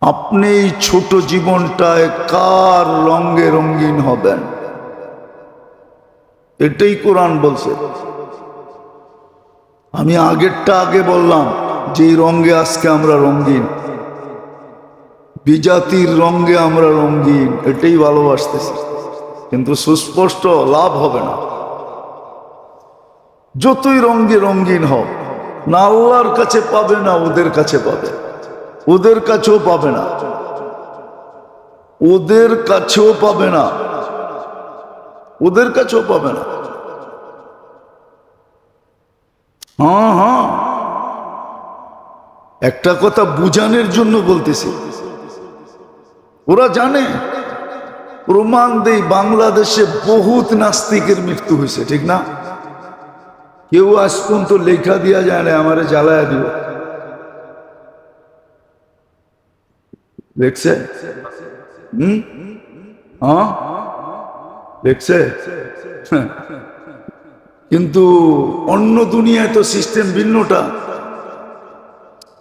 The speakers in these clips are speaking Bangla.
আপনি ছোট জীবনটায় কার রঙে রঙিন হবেন? এটাই কোরআন বলছে। আমি আগেরটা আগে বললাম, যে রঙে আজকে আমরা রঙিন। বিজাতির রঙে আমরা রঙিন, এটাই ভালোবাসতেছি। কিন্তু সুস্পষ্ট লাভ হবে না। যতই রঙে রঙিন হোক না আল্লাহর কাছে পাবে, না ওদের কাছে পাবে। ওদের কাছেও পাবে না। ওদের কাছেও পাবে না। ওদের কাছেও পাবে না। হ্যাঁ হ্যাঁ। একটা কথা বুঝানোর জন্য বলতেছি। ওরা জানে, প্রমাণ দেই বাংলাদেশে বহুত নাস্তিকের মৃত্যু হয়েছে, ঠিক না? কেউ আজ পর্যন্ত লেখা দিয়া যায় না, আমারে জ্বালায়া দিব। দেখছে হুম হ্যাঁ দেখছে কিন্তু অন্য দুনিয়ায় তো সিস্টেম ভিন্নটা।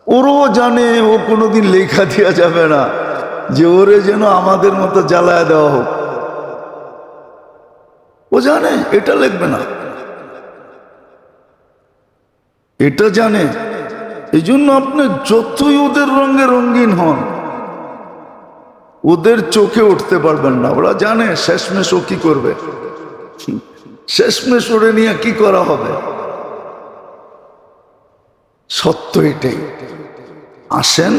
ওরও জানে, ও কোনোদিন লেখা দেওয়া যাবে না যে ওরে যেন আমাদের মতো জ্বালায় দেওয়া হোক। ও জানে, এটা লিখবে না। এটা জানে। এই জন্য আপনি যতই ওদের রঙে রঙিন হন ওদের চোখে উঠতে পারবেন না। ওরা জানে শেষমেশ ও কি করবে। শেষমেশ ওরে নিয়ে কি করা হবে? সত্য এটাই। আসেন,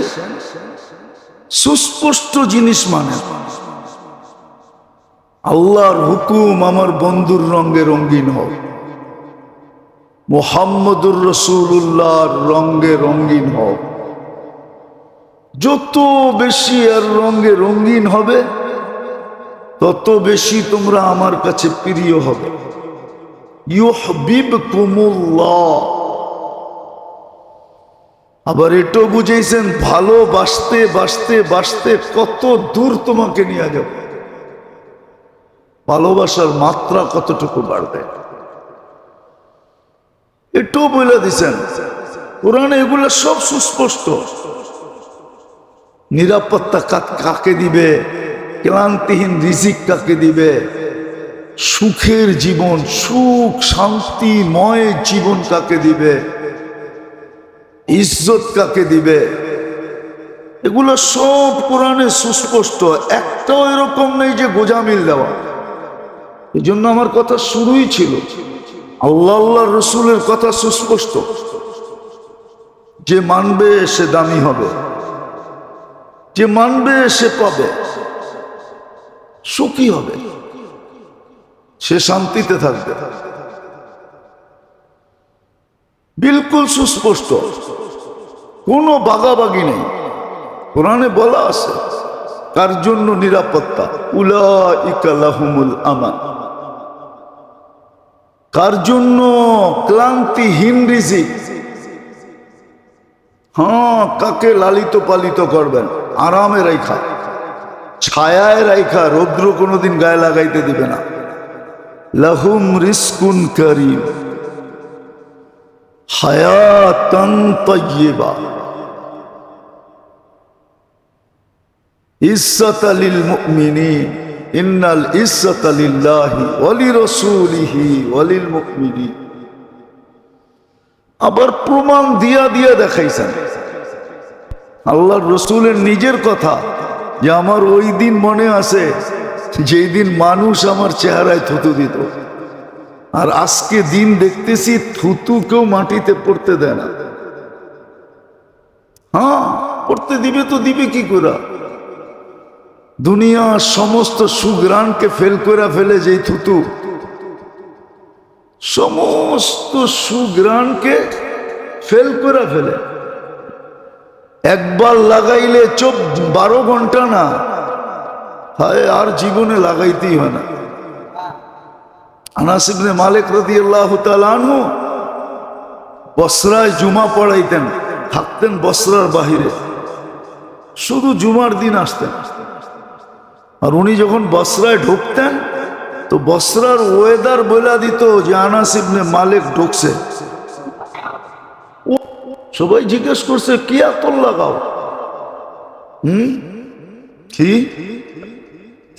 সুস্পষ্ট জিনিস মানে আল্লাহর হুকুম আমার বন্ধুর রঙে রঙিন হোক। মোহাম্মদুর রসুল্লাহর রঙে রঙিন হোক। যত বেশি আর রঙে রঙিন হবে, তত বেশি তোমরা আমার কাছে প্রিয় হবে। আবার এটাও বুঝেছেন ভালোবাসতে, বাসতে বাসতে কত দূর তোমাকে নিয়ে যাবে। ভালোবাসার মাত্রা কতটুকু বাড়বে? এটাও বলে দিছেন। কোরআনে এগুলো সব সুস্পষ্ট। নিরাপত্তা কাকে দিবে? ক্লান্তিহীন রিজিক কাকে দিবে? সুখের জীবন, সুখ শান্তিময় জীবন কাকে দিবে? ইজ্জত কাকে দিবে? এগুলো সব কোরআনে সুস্পষ্ট। একটাও এরকম নেই যে গোজামিল দেওয়া। এই জন্য আমার কথা শুরুই ছিল। আল্লাহ আল্লাহ রসুলের কথা সুস্পষ্ট। যে মানবে সে দামি হবে। যে মানবে সে পাবে। সুখী হবে। সে শান্তিতে থাকবে। বিলকুল সুস্পষ্ট। কোনো বাগাবাগি নেই। কোরআনে বলা আছে কার জন্য নিরাপত্তা। উলা ইকালাহুমুল আমান। কার জন্য ক্লান্তিহীন রিজিক। হ্যাঁ কাকে লালিত পালিত করবেন? আরামে রেখা ছায়ায় রেখা রৌদ্র কোনোদিন গায়ে লাগাইতে দিবে না। লাহুম রিস্কুন করিম। হায়াতান তয়্যিবা ইজ্জত লিল মুমিনিন। ইন্নাল ইজ্জত লিল্লাহি ওয়া লিরাসূলিহি ওয়া লিল মুমিনিন। আবার প্রমাণ দিয়া দিয়া দেখাইছেন। আল্লাহর রসুলের নিজের কথা যে আমার ওই দিন মনে আছে, যেই দিন মানুষ আমার চেহারায় থুতু দিত। আর আজকে দিন দেখতেছি থুতু কেউ মাটিতে পড়তে দেয় না। হ্যাঁ পড়তে দিবে তো দিবে কি করে? দুনিয়ার সমস্ত সুগ্রাণকে ফেল করে ফেলে যেই থুতু। সমস্ত সুগ্রাণকে ফেল করে ফেলে। একবার লাগাইলে চোখ বারো ঘণ্টা না। হায়, আর জীবনে লাগাইতেই হয় না। আনাসিবনে মালিক রদি আল্লাহ আনহু বসরায় জুমা পড়াইতেন, থাকতেন বসরার বাহিরে। শুধু জুমার দিন আসতেন। আর উনি যখন বসরায় ঢুকতেন, তো বসরার ওয়েদার বলে দিত যে আনাসিবনে মালিক ঢুকছে। সবাই জিজ্ঞেস করছে, কি এত লাগাও? হুম? কি?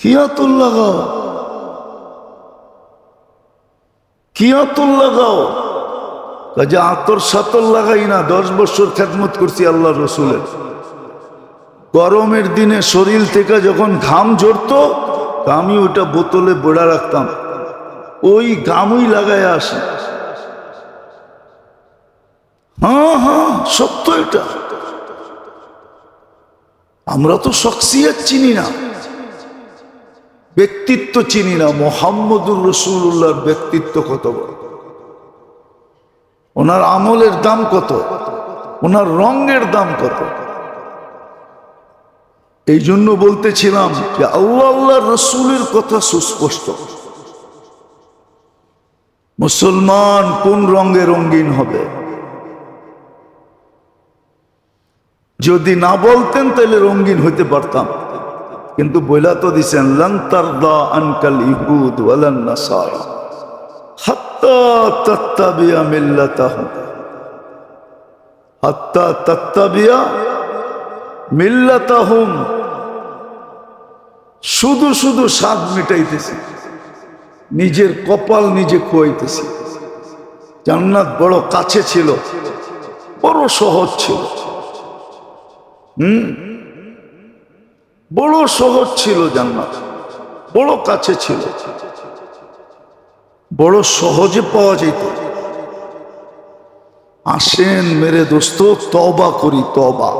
কি আতর লাগাও? কি আতর লাগাও? কাজে আতর সাতর লাগাই না, দশ বছর খেদমত করছি আল্লাহ রসুলের গরমের দিনে শরীর থেকে যখন ঘাম ঝরতো আমি ওটা বোতলে বোড়া রাখতাম। ওই ঘামই লাগায় আসে। হ্যাঁ সত্য এটা। আমরা তো শখসিয়ত চিনি না। ব্যক্তিত্ব চিনি না। মোহাম্মদুর রসুল্লাহর ব্যক্তিত্ব কত বড়? ওনার আমলের দাম কত? ওনার রঙের দাম কত? এই জন্য বলতেছিলাম যে আল্লাহ আল্লাহ রসুলের কথা সুস্পষ্ট। মুসলমান কোন রঙে রঙিন হবে? যদি না বলতেন তাহলে রঙিন হইতে পারতাম। কিন্তু বইলা তো দিছেন লন্তার দা আনকাল ইহুদ শুধু শুধু স্বাদ মিটাইতেছে, নিজের কপাল নিজে খোয়াইতেছে। জান্নাত বড় কাছে ছিল, বড় সহজ ছিল। বড় সহজ ছিল জান্নাত, বড় কাছে ছিল। বড় সহজে পাওয়া যেত। আসেন মেরে দোস্ত তবা করি তবা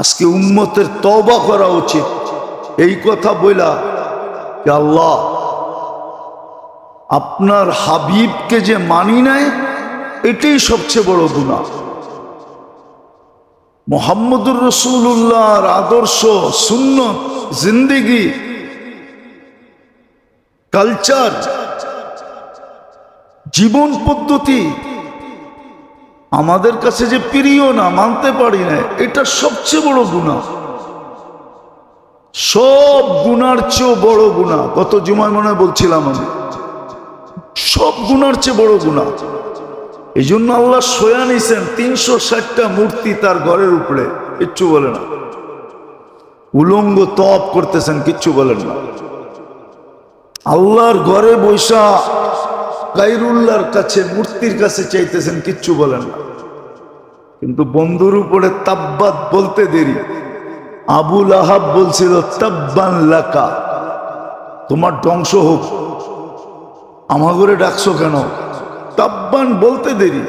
আজকে উম্মতের তবা করা উচিত। এই কথা বইলা আল্লাহ, আপনার হাবিবকে যে মানি নাই, এটাই সবচেয়ে বড় গুণা মোহাম্মদুর রসুল্লাহর আদর্শ শূন্য জিন্দিগি, কালচার, জীবন পদ্ধতি আমাদের কাছে যে প্রিয় না, মানতে পারি না, এটা সবচেয়ে বড় গুণা সব গুনার চেয়েও বড় গুণা গত জুমায় মনে বলছিলাম আমি। সব গুনার চেয়ে বড় গুণা এই জন্য আল্লাহ সোয়া নিছেন তিনশো ষাটটা মূর্তি তার ঘরের উপরে। কিচ্ছু বলে না। উলঙ্গ তপ করতেছেন, কিচ্ছু বলেন না। আল্লাহর ঘরে বৈশা গাইরুল্লাহর কাছে, মূর্তির কাছে চাইতেছেন, কিচ্ছু বলেন না। কিন্তু বন্ধুর উপরে তাব্বাত বলতে দেরি। আবুল আহাব বলছিল, তাব্বান লাকা, তোমার ধ্বংস হোক। আমার ঘরে ডাকছো কেন? তাব্বান বলতে দেরি।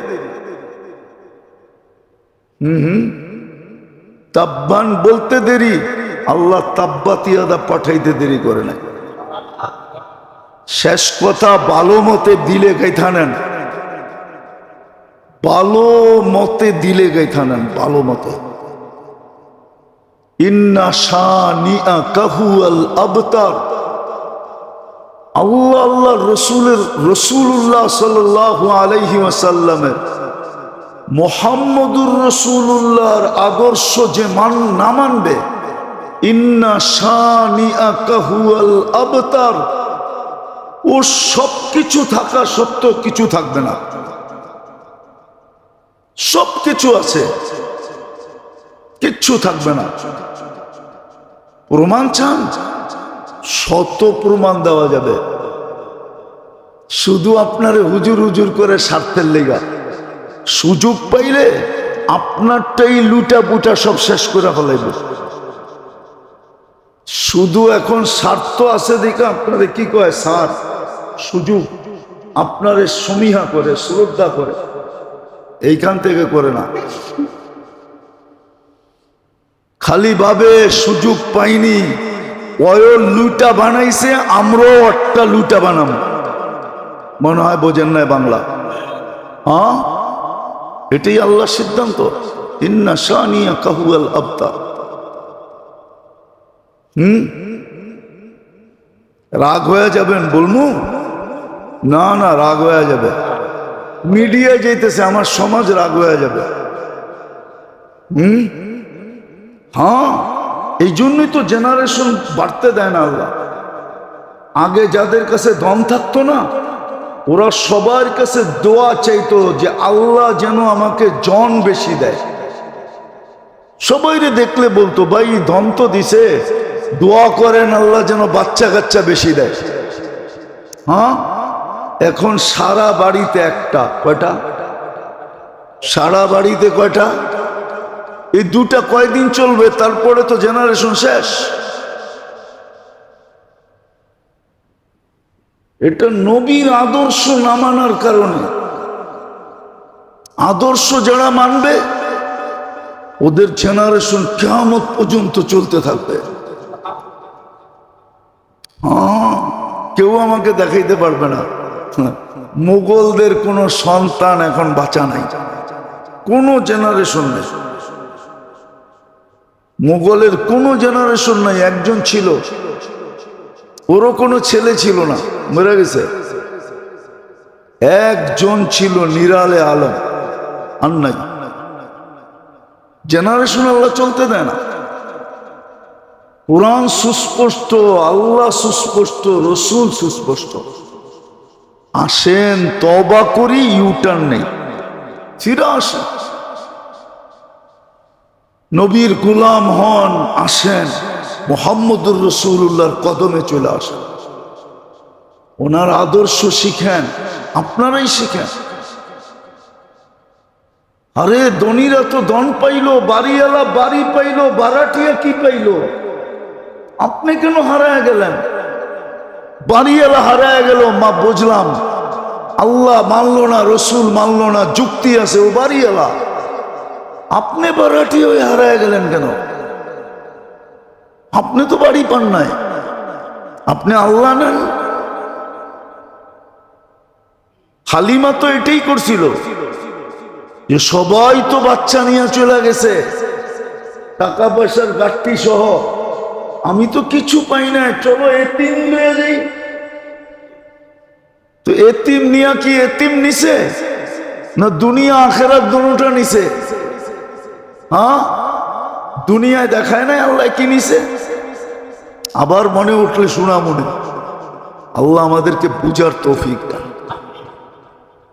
হুম তাব্বান বলতে দেরি, আল্লাহ তাব্বাতিয়াদা পাঠাইতে দেরি করে না শেষ কথা ভালো মতে দিলে গাইথা নেন। ভালো মতে দিলে গাইথা নেন, ভালো মতে। ইন্না শানিয়া কাহু আল আবতার। আল্লাহ আল্লাহ রসুলের রসুল্লাহ সাল্লাহ আলাইহি ওয়াসাল্লামের, মোহাম্মদুর রসুল্লাহর আদর্শ যে মান না মানবে, ইন্না শানিয়া কাহু আল আবতার, ও সব কিছু থাকা সত্ত্বেও কিছু থাকবে না। সব কিছু আছে, কিচ্ছু থাকবে না। প্রমাণ শত প্রমাণ দেওয়া যাবে। শুধু আপনারে হুজুর হুজুর করে স্বার্থের লেগা। সুযোগ পাইলে আপনারটাই লুটা বুটা সব শেষ করে ফেলাইব। শুধু এখন স্বার্থ আছে দেখে আপনারে কি কয় সার সুযোগ আপনারে সমীহা করে, শ্রদ্ধা করে, এইখান থেকে করে না। খালি ভাবে সুযোগ পাইনি। লুটা বানাইছে, আমরাও একটা লুটা বানাম। মনে হয় বোঝেন নাই বাংলা। হ্যাঁ এটাই আল্লাহর সিদ্ধান্ত। কাহুয়াল আবতা। হুম? রাগ হয়ে যাবেন, বলমু? না না, রাগ হয়ে যাবে। মিডিয়া যেতেছে, আমার সমাজ রাগ হয়ে যাবে। হুম? হ্যাঁ? এই জন্যই তো জেনারেশন বাড়তে দেয় না আল্লাহ। আগে যাদের কাছে দম থাকতো না, ওরা সবার কাছে দোয়া চাইতো যে আল্লাহ যেন আমাকে জন বেশি দেয়। সবাইরে দেখলে বলতো, ভাই, ধন তো দিছে, দোয়া করেন আল্লাহ যেন বাচ্চা কাচ্চা বেশি দেয়। হ্যাঁ? এখন সারা বাড়িতে একটা, কয়টা? সারা বাড়িতে কয়টা? এই দুটা কয়দিন চলবে তারপরে তো জেনারেশন শেষ। এটা নবীর আদর্শ না মানার কারণে। আদর্শ যারা মানবে ওদের জেনারেশন কেমন পর্যন্ত চলতে থাকবে। হ্যাঁ, কেউ আমাকে দেখাইতে পারবে না। মুঘলদের কোনো সন্তান এখন বাঁচা নাই। কোনো জেনারেশন নেই। মুঘলের কোনো জেনারেশন নাই, একজন ছিল। ওরও কোনো ছেলে ছিল না মরে গেছে? একজন ছিল নিরালে আলম, আর নাই। জেনারেশন আল্লাহ চলতে দেয় না। কোরআন সুস্পষ্ট, আল্লাহ সুস্পষ্ট, রসুল সুস্পষ্ট। আসেন তবা করি ইউটার্ন নেই। ফিরে আসেন। নবীর গুলাম হন, আসেন, মোহাম্মদুর রসুল্লাহর কদমে চলে আসেন। ওনার আদর্শ শিখেন, আপনারাই শিখেন। আরে ধনীরা তো দন পাইলো, বাড়িওয়ালা বাড়ি পাইলো, বারাটিয়া কি পাইলো? আপনি কেন হারায় গেলেন? বাড়িওয়ালা হারায় গেল, মা বুঝলাম। আল্লাহ মানলো না, রসুল মানলো না, যুক্তি আছে, ও বাড়িওয়ালা। আপনি বারাটি হয়ে হারায় গেলেন কেন? আপনি তো বাড়ি পান নাই। আপনি আল্লাহ নেন। হালিমা তো এটাই করছিল যে সবাই তো বাচ্চা নিয়ে চলে গেছে। টাকা পয়সার ঘাটতি সহ। আমি তো কিছু পাই না চলো এতিম নিয়ে যাই। তো এতিম নিয়া কি এতিম নিছে? না দুনিয়া, আখেরাত দুটা নিছে? হ্যাঁ? দুনিয়ায় দেখায় নাই আল্লাহ কিনিসে আবার মনে উঠলে শোনা মনে আল্লাহ আমাদেরকে বুঝার তৌফিক দান।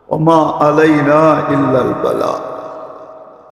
ওমা আলাইনা ইল্লাল বালা।